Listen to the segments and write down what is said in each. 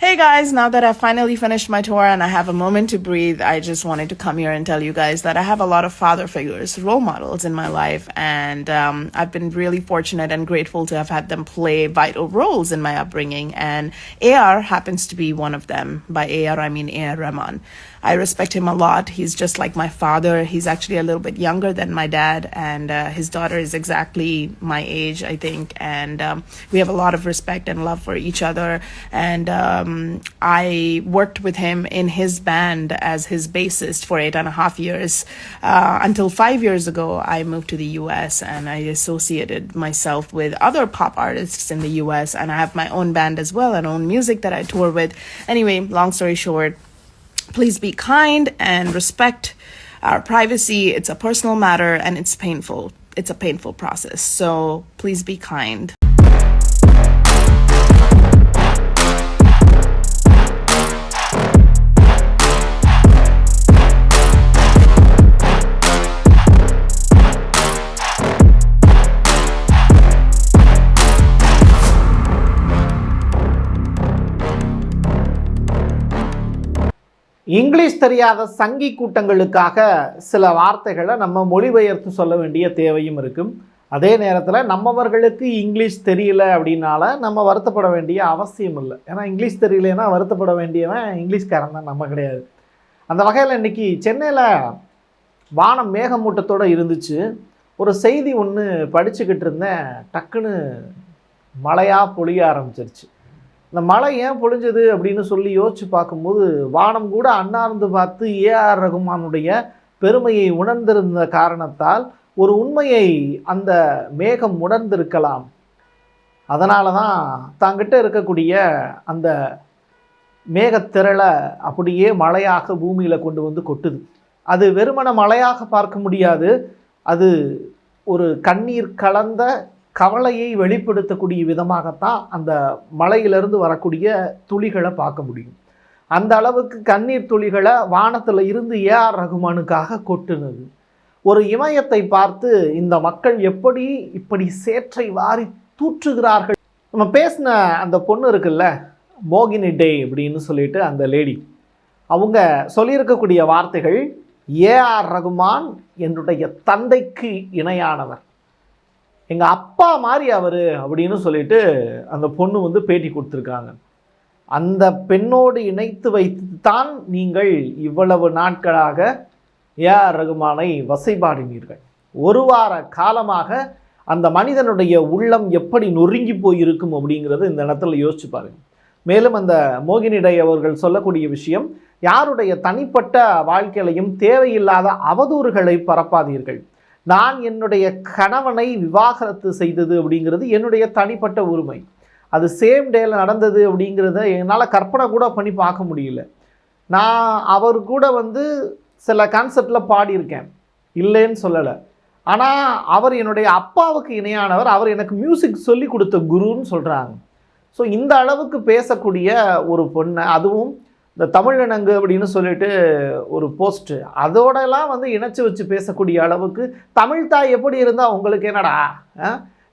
Hey guys, now that I've finally finished my tour and I have a moment to breathe, I just wanted to come here and tell you guys that I have a lot of father figures, role models in my life, and um, I've been really fortunate and grateful to have had them play vital roles in my upbringing. And AR happens to be one of them. By AR, I mean AR Rahman. I respect him a lot. He's just like my father. He's actually a little bit younger than my dad, and uh, his daughter is exactly my age, I think. And um, we have a lot of respect and love for each other. And um, I worked with him in his band as his bassist for eight and a half years uh, until five years ago. I moved to the US and I associated myself with other pop artists in the US, and I have my own band as well and own music that I tour with. Anyway, long story short, please be kind and respect our privacy. It's a personal matter and it's painful. It's a painful process. So please be kind. English தெரியாத சங்கி கூட்டங்களுக்காக சில வார்த்தைகளை நம்ம மொழிபெயர்த்து சொல்ல வேண்டிய தேவையும் இருக்கும். அதே நேரத்தில் நம்மவர்களுக்கு இங்கிலீஷ் தெரியல அப்படின்னால நம்ம வருத்தப்பட வேண்டிய அவசியம் இல்லை. ஏன்னா இங்கிலீஷ் தெரியலனா வருத்தப்பட வேண்டியவன் இங்கிலீஷ்காரன் தான் நம்ம கிடையாது. அந்த வகையில் இன்றைக்கி சென்னையில் வானம் மேகமூட்டத்தோடு இருந்துச்சு. ஒரு செய்தி ஒன்று படிச்சுக்கிட்டு இருந்தேன். டக்குன்னு மழையாக பொழிய ஆரம்பிச்சிருச்சு. இந்த மழை ஏன் பொழிஞ்சது அப்படின்னு சொல்லி யோசிச்சு பார்க்கும்போது வானம் கூட அண்ணார்ந்து பார்த்து ஏஆர் ரகுமானுடைய பெருமையை உணர்ந்திருந்த காரணத்தால் ஒரு உண்மையை அந்த மேகம் உணர்ந்திருக்கலாம். அதனால தான் தாங்கிட்ட இருக்கக்கூடிய அந்த மேகத்திரளை அப்படியே மழையாக பூமியில் கொண்டு வந்து கொட்டுது. அது வெறுமன மழையாக பார்க்க முடியாது. அது ஒரு கண்ணீர் கலந்த கவலையை வெளிப்படுத்தக்கூடிய விதமாகத்தான் அந்த மலையிலிருந்து வரக்கூடிய துளிகளை பார்க்க முடியும். அந்த அளவுக்கு கண்ணீர் துளிகளை வானத்தில் இருந்து ஏஆர் ரகுமானுக்காக கொட்டுனது. ஒரு இமயத்தை பார்த்து இந்த மக்கள் எப்படி இப்படி சேற்றை வாரி தூற்றுகிறார்கள்? நம்ம பேசின அந்த பொண்ணு இருக்குல்ல மோகினி டே அப்படின்னு சொல்லிட்டு அந்த லேடி அவங்க சொல்லியிருக்கக்கூடிய வார்த்தைகள் ஏஆர் ரகுமான் என்னுடைய தந்தைக்கு இணையானவர். எங்கள் அப்பா மாதிரி அவர் அப்படின்னு சொல்லிட்டு அந்த பொண்ணு வந்து பேட்டி கொடுத்துருக்காங்க. அந்த பெண்ணோடு இணைத்து வைத்து தான் நீங்கள் இவ்வளவு நாட்களாக ஏஆர் ரகுமானை வசைபாடினீர்கள். ஒரு வார காலமாக அந்த மனிதனுடைய உள்ளம் எப்படி நொறுங்கி போயிருக்கும் அப்படிங்கிறது இந்த இடத்துல யோசிச்சு பாருங்கள் மேலும் அந்த மோகினிடை அவர்கள் சொல்லக்கூடிய விஷயம் யாருடைய தனிப்பட்ட வாழ்க்கையிலையும் தேவையில்லாத அவதூறுகளை பரப்பாதீர்கள். நான் என்னுடைய கணவனை விவாகரத்து செய்தது அப்படிங்கிறது என்னுடைய தனிப்பட்ட உரிமை. அது சேம் டேயில் நடந்தது அப்படிங்கிறத என்னால் கற்பனை கூட பண்ணி பார்க்க முடியல. நான் அவர் கூட வந்து சில கான்செப்டில் பாடியிருக்கேன். இல்லைன்னு சொல்லலை. ஆனால் அவர் என்னுடைய அப்பாவுக்கு இணையானவர். அவர் எனக்கு மியூசிக் சொல்லி கொடுத்த குருன்னு சொல்கிறாங்க ஸோ இந்த அளவுக்கு பேசக்கூடிய ஒரு பொண்ணை அதுவும் இந்த தமிழ் தமிழினங்கு அப்படின்னு சொல்லிட்டு ஒரு போஸ்ட்டு. அதோடலாம் வந்து இணைச்சி வச்சு பேசக்கூடிய அளவுக்கு தமிழ் தாய் எப்படி இருந்தால் உங்களுக்கு என்னடா?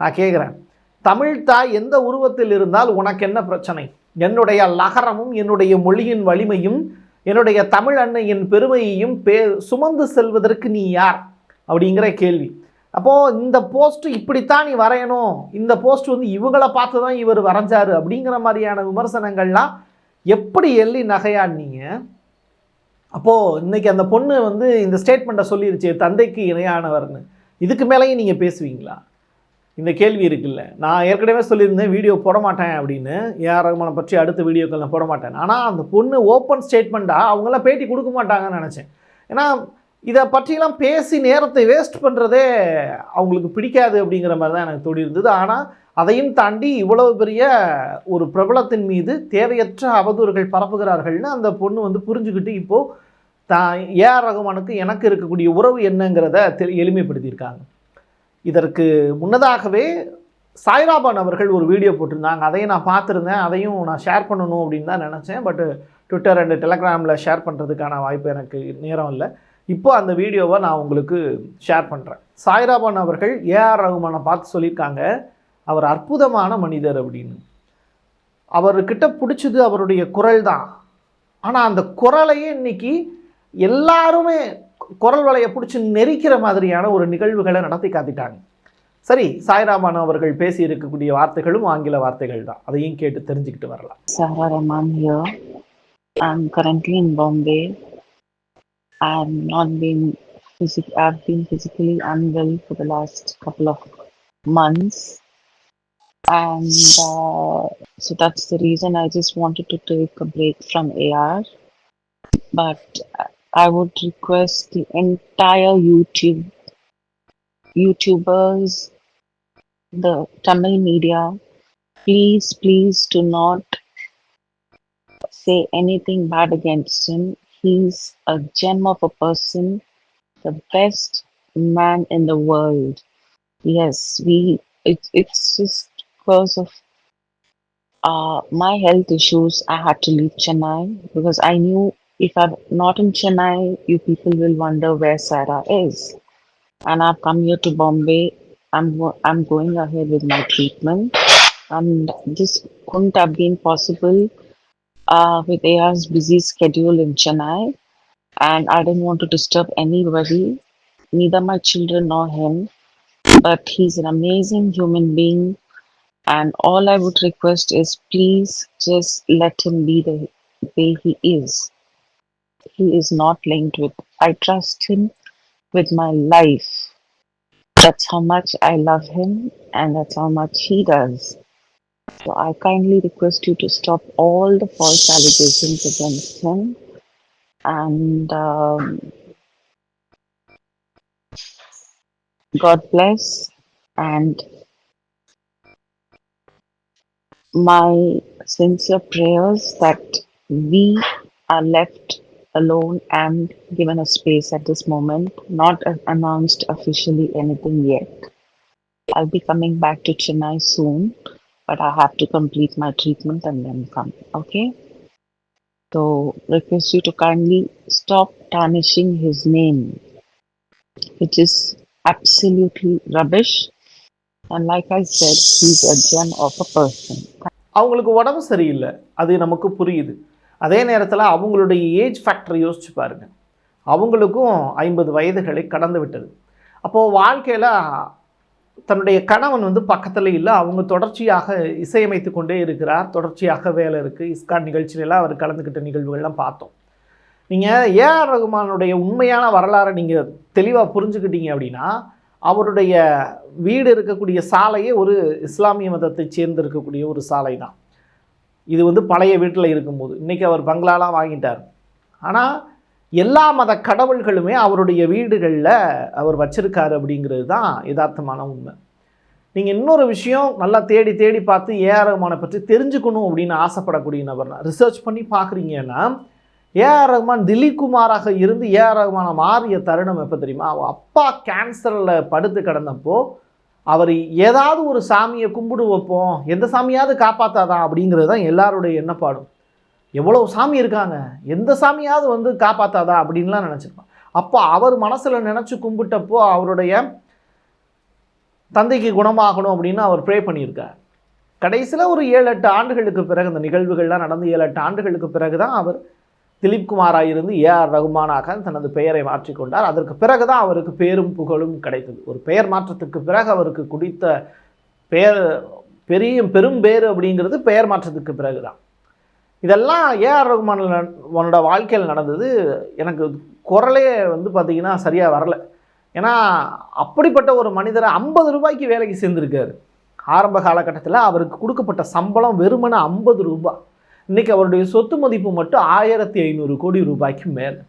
நான் கேட்குறேன் தமிழ் தாய் எந்த உருவத்தில் இருந்தால் உனக்கு என்ன பிரச்சனை? என்னுடைய லகரமும் என்னுடைய மொழியின் வலிமையும் என்னுடைய தமிழ் அன்னையின் பெருமையையும் பே சுமந்து செல்வதற்கு நீ யார்? அப்படிங்கிற கேள்வி. அப்போது இந்த போஸ்ட்டு இப்படித்தான் நீ வரையணும். இந்த போஸ்ட் வந்து இவங்களை பார்த்து தான் இவர் வரைஞ்சாரு அப்படிங்கிற மாதிரியான விமர்சனங்கள்லாம் எப்படி எள்ளி நகையாடினீங்க அப்போது இன்றைக்கி அந்த பொண்ணு வந்து இந்த ஸ்டேட்மெண்ட்டை சொல்லிருச்சு தந்தைக்கு இணையானவர்னு. இதுக்கு மேலேயும் நீங்கள் பேசுவீங்களா? இந்த கேள்வி இருக்குல்ல. நான் ஏற்கனவே சொல்லியிருந்தேன் வீடியோ போட மாட்டேன் அப்படின்னு. ஏஆர் ரகுமானை பற்றி அடுத்த வீடியோக்கள் நான் போட மாட்டேன். ஆனால் அந்த பொண்ணு ஓப்பன் ஸ்டேட்மெண்ட்டாக அவங்களாம் பேட்டி கொடுக்க மாட்டாங்கன்னு நினச்சேன். ஏன்னா இதை பற்றியெல்லாம் பேசி நேரத்தை வேஸ்ட் பண்ணுறதே அவங்களுக்கு பிடிக்காது அப்படிங்கிற மாதிரி தான் எனக்கு தோடி இருந்தது ஆனால் அதையும் தாண்டி இவ்வளவு பெரிய ஒரு பிரபலத்தின் மீது தேவையற்ற அவதூறுகள் பரப்புகிறார்கள்னு அந்த பொண்ணு வந்து புரிஞ்சுக்கிட்டு இப்போது தான் ஏஆர் ரகுமானுக்கு எனக்கு இருக்கக்கூடிய உறவு என்னங்கிறத தெ எளிமைப்படுத்தியிருக்காங்க. இதற்கு முன்னதாகவே சாய்ராபான் அவர்கள் ஒரு வீடியோ போட்டிருந்தாங்க. அதையும் நான் பார்த்துருந்தேன். அதையும் நான் ஷேர் பண்ணணும் அப்படின்னு தான் நினச்சேன். பட்டு ட்விட்டர் அண்ட் டெலகிராமில் ஷேர் பண்ணுறதுக்கான வாய்ப்பு எனக்கு நேரம் இல்லை. இப்போ அந்த வீடியோவை நான் உங்களுக்கு ஷேர் பண்ணுறேன் சாய்ராபான் அவர்கள் ஏஆர் ரகுமானை பார்த்து சொல்லியிருக்காங்க. அவர் அற்புதமான மனிதர் அப்படின்னு. அவர்கிட்ட பிடிச்சது அவருடைய குரல் தான் ஆனால் அந்த குரலையே இன்னைக்கு எல்லாருமே குரல் வலையை பிடிச்சி நெரிக்கிற மாதிரியான ஒரு நிகழ்வுகளை நடத்தி காத்திட்டாங்க சரி சாய்ராமன் அவர்கள் பேசி இருக்கக்கூடிய வார்த்தைகளும் ஆங்கில வார்த்தைகள் தான். அதையும் கேட்டு தெரிஞ்சுக்கிட்டு வரலாம். Sarah Rahman currently I'm currently in Bombay. I'm not been physic- I've been physically unwell for the last couple of months, and uh, so that's the reason I just wanted to take a break from AR. But I would request the entire YouTube YouTubers, the Tamil media, please, please do not say anything bad against him. He's a gem of a person, the best man in the world. Yes, we it, it's just because of uh, my health issues, I had to leave Chennai because I knew if I'm not in Chennai, you people will wonder where Sarah is. And I've come here to Bombay. I'm I'm going ahead with my treatment, and this couldn't have been possible uh, with AR's busy schedule in Chennai, and I didn't want to disturb anybody, neither my children nor him. But he's an amazing human being, and all I would request is please just let him be the way he is. He is not linked with, I trust him with my life. That's how much I love him, and that's how much he does. So I kindly request you to stop all the false allegations against him. And um, God bless. And my sincere prayers that we are left alone and given a space at this moment, not announced officially anything yet. I'll be coming back to Chennai soon but I have to complete my treatment and then come. Okay? So, request you to kindly stop tarnishing his name, which is absolutely rubbish. And like I said he's a gem of a person அவங்களுக்கு உடம்பு சரியில்லை. அது நமக்கு புரியுது. அதே நேரத்தில் அவங்களுடைய age ஃபேக்டரை யோசிச்சு பாருங்கள் அவங்களுக்கும் ஐம்பது வயதுகளை கடந்து விட்டது. அப்போது வாழ்க்கையில் தன்னுடைய கணவன் வந்து பக்கத்தில் இல்லை. அவங்க தொடர்ச்சியாக இசையமைத்து கொண்டே இருக்கிறார். தொடர்ச்சியாக வேலை இருக்குது இஸ்கான் நிகழ்ச்சியிலலாம் அவர் கலந்துக்கிட்ட நிகழ்வுகள்லாம் பார்த்தோம். நீங்கள் ஏஆர் ரகுமானுடைய உண்மையான வரலாறை நீங்கள் தெளிவாக புரிஞ்சுக்கிட்டீங்க அப்படின்னா அவருடைய வீடு இருக்கக்கூடிய சாலையே ஒரு இஸ்லாமிய மதத்தை சேர்ந்து இருக்கக்கூடிய ஒரு சாலை தான். இது வந்து பழைய வீட்டில் இருக்கும்போது. இன்றைக்கி அவர் பங்களாலாம் வாங்கிட்டார். ஆனால் எல்லா மத கடவுள்களுமே அவருடைய வீடுகளில் அவர் வச்சிருக்காரு அப்படிங்கிறது தான் யதார்த்தமான உண்மை. நீங்கள் இன்னொரு விஷயம் நல்லா தேடி தேடி பார்த்து ஏஆர் ரகுமானை பற்றி தெரிஞ்சுக்கணும் அப்படின்னு ஆசைப்படக்கூடிய நபர் ரிசர்ச் பண்ணி பார்க்குறீங்கன்னா ஏஆர் ரஹ்மான் திலீப் குமாராக இருந்து ஏஆர் ரஹ்மான மாறிய தருணம் எப்போ தெரியுமா? அவன் அப்பா கேன்சரில் படுத்து கிடந்தப்போ அவர் ஏதாவது ஒரு சாமியை கும்பிடு வைப்போம். எந்த சாமியாவது காப்பாற்றாதான் அப்படிங்கிறது தான் எல்லாருடைய எண்ணப்பாடும். எவ்வளோ சாமி இருக்காங்க? எந்த சாமியாவது வந்து காப்பாற்றாதா அப்படின்லாம் நினச்சிருப்பான். அப்போ அவர் மனசில் நினச்சி கும்பிட்டப்போ அவருடைய தந்தைக்கு குணமாகணும் அப்படின்னு அவர் ப்ரே பண்ணியிருக்கார். கடைசியில் ஒரு ஏழு எட்டு ஆண்டுகளுக்கு பிறகு இந்த நிகழ்வுகள்லாம் நடந்து ஏழு எட்டு ஆண்டுகளுக்கு பிறகு தான் அவர் திலீப் குமாராக இருந்து ஆர் ரகுமானாக தனது பெயரை மாற்றிக்கொண்டார் அதற்கு பிறகு தான் அவருக்கு பேரும் புகழும் கிடைத்தது. ஒரு பெயர் மாற்றத்துக்கு பிறகு அவருக்கு குடித்த பெயர் பெரிய பெரும் பேர் அப்படிங்கிறது பெயர் மாற்றத்துக்கு பிறகு தான் இதெல்லாம் ஏஆர் ரகுமானோட வாழ்க்கையில் நடந்தது. எனக்கு குரலே வந்து பார்த்திங்கன்னா சரியாக வரல. ஏன்னா அப்படிப்பட்ட ஒரு மனிதரை ஐம்பது ரூபாய்க்கு வேலைக்கு சேர்ந்துருக்காரு. ஆரம்ப காலகட்டத்தில் அவருக்கு கொடுக்கப்பட்ட சம்பளம் வெறுமனே ஐம்பது ரூபாய். இன்றைக்கி அவருடைய சொத்து மதிப்பு மட்டும் ஆயிரத்தி ஐநூறு கோடி ரூபாய்க்கு மேலே.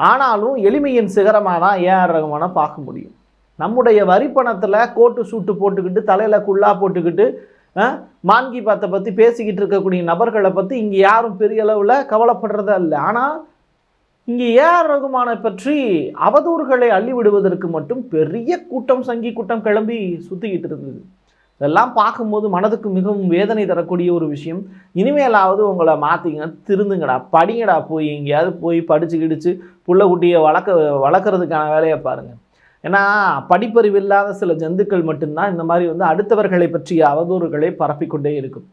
ஆனாலும் எளிமையின் சிகரமாக தான் ஏஆர் ரகுமானை பார்க்க முடியும். நம்முடைய வரி பணத்தில் கோட்டு சூட்டு போட்டுக்கிட்டு தலையில் குள்ளா போட்டுக்கிட்டு மான்கி பாத்தை பற்றி பேசிக்கிட்டு இருக்கக்கூடிய நபர்களை பற்றி இங்கே யாரும் பெரிய அளவில் கவலைப்படுறதா இல்லை. ஆனால் இங்கே ஏஆர் ரகுமானை பற்றி அவதூறுகளை அள்ளி விடுவதற்கு மட்டும் பெரிய கூட்டம் சங்கி கூட்டம் கிளம்பி சுற்றிக்கிட்டு இருந்தது. இதெல்லாம் பார்க்கும்போது மனதுக்கு மிகவும் வேதனை தரக்கூடிய ஒரு விஷயம். இனிமேலாவது உங்களை மாற்றிங்க திருந்துங்கடா படிங்கடா போய் எங்கேயாவது போய் படித்து கிடிச்சு புள்ள குட்டியை வளர்க்க வளர்க்குறதுக்கான வேலையை பாருங்கள் ஏன்னா படிப்பறிவு இல்லாத சில ஜந்துக்கள் மட்டும்தான் இந்த மாதிரி வந்து அடுத்தவர்களை பற்றிய அவதூறுகளை பரப்பிக்கொண்டே இருக்கும்.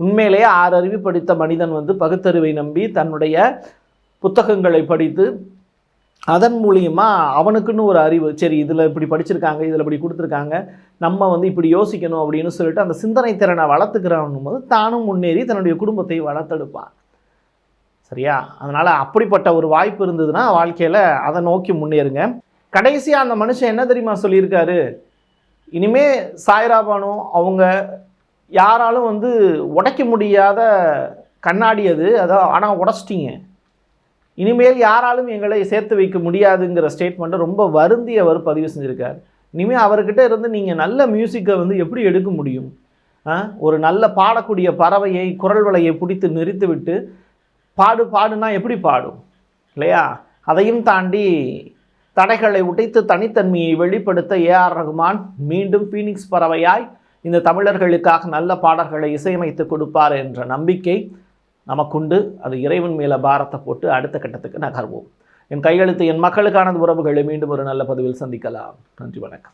உண்மையிலேயே ஆறு அறிவு படித்த மனிதன் வந்து பகுத்தறிவை நம்பி தன்னுடைய புத்தகங்களை படித்து அதன் மூலியமாக அவனுக்குன்னு ஒரு அறிவு சரி இதில் இப்படி படிச்சிருக்காங்க இதில் இப்படி கொடுத்துருக்காங்க நம்ம வந்து இப்படி யோசிக்கணும் அப்படின்னு சொல்லிட்டு அந்த சிந்தனை திறனை வளர்த்துக்கிறான் போது தானும் முன்னேறி தன்னுடைய குடும்பத்தை வளர்த்தெடுப்பான். சரியா? அதனால் அப்படிப்பட்ட ஒரு வாய்ப்பு இருந்ததுன்னா வாழ்க்கையில் அதை நோக்கி முன்னேறுங்க. கடைசியாக அந்த மனுஷன் என்ன தெரியுமா சொல்லியிருக்காரு? இனிமே சாய்ராபானு அவங்க யாராலும் வந்து உடைக்க முடியாத கண்ணாடி அது. அதான் ஆனால் உடச்சிட்டிங்க. இனிமேல் யாராலும் எங்களை சேர்த்து வைக்க முடியாதுங்கிற ஸ்டேட்மெண்ட்டை ரொம்ப வருந்தி அவர் பதிவு செஞ்சுருக்கார். இனிமேல் அவர்கிட்ட இருந்து நீங்கள் நல்ல மியூசிக்கை வந்து எப்படி எடுக்க முடியும்? ஒரு நல்ல பாடக்கூடிய பறவையை குரல் வலையை பிடித்து நிறுத்திவிட்டு பாடு பாடுனா எப்படி பாடும்? இல்லையா? அதையும் தாண்டி தடைகளை உடைத்து தனித்தன்மையை வெளிப்படுத்த ஏஆர் ரகுமான் மீண்டும் ஃபீனிக்ஸ் பறவையாய் இந்த தமிழர்களுக்காக நல்ல பாடல்களை இசையமைத்து கொடுப்பார் என்ற நம்பிக்கை நமக்குண்டு. அது இறைவன் மேலே பாரத்தை போட்டு அடுத்த கட்டத்துக்கு நகர்வோம். என் கையெழுத்து என் மக்களுக்கான உறவுகளை மீண்டும் ஒரு நல்ல பதிவில் சந்திக்கலாம். நன்றி வணக்கம்.